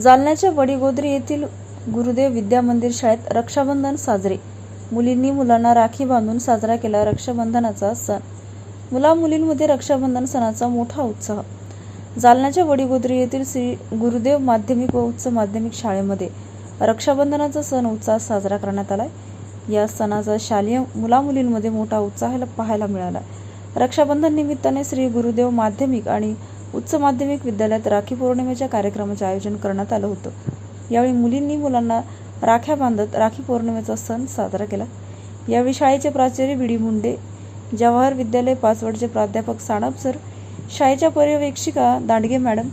जालन्याच्या वडीगोद्री येथील गुरुदेव विद्या मंदिर शाळेत रक्षाबंधन साजरे. मुलींनी मुलांना राखी बांधून साजरा केला रक्षाबंधनाचा सण. मुला मुलींमध्ये रक्षाबंधन सणाचा मोठा उत्साह. जालन्याच्या वडीगोद्री येथील श्री गुरुदेव माध्यमिक व उच्च माध्यमिक शाळेमध्ये रक्षाबंधनाचा सण उत्साहात साजरा करण्यात आला या सणाचा शालेय मुलामुलींमध्ये मोठा उत्साह पाहायला मिळाला. रक्षाबंधन निमित्ताने श्री गुरुदेव माध्यमिक आणि उच्च माध्यमिक विद्यालयात राखी पौर्णिमेच्या कार्यक्रमाचे आयोजन करण्यात आलं होतं. यावेळी मुलींनी मुलांना राख्या बांधत राखी पौर्णिमेचा सण साजरा केला. यावेळी शाळेचे प्राचार्य बी डी मुंडे जवाहर विद्यालय पाचवडचे प्राध्यापक साणप सर शाळेच्या पर्यवेक्षिका दांडगे मॅडम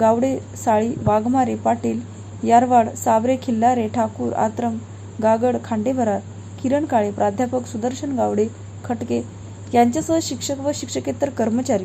गावडे साळी वाघमारे पाटील यारवाड साबरे खिल्लारे ठाकूर आत्रम गागड खांडेभरा किरण काळे प्राध्यापक सुदर्शन गावडे खटके यांच्यासह शिक्षक व शिक्षकेतर कर्मचारी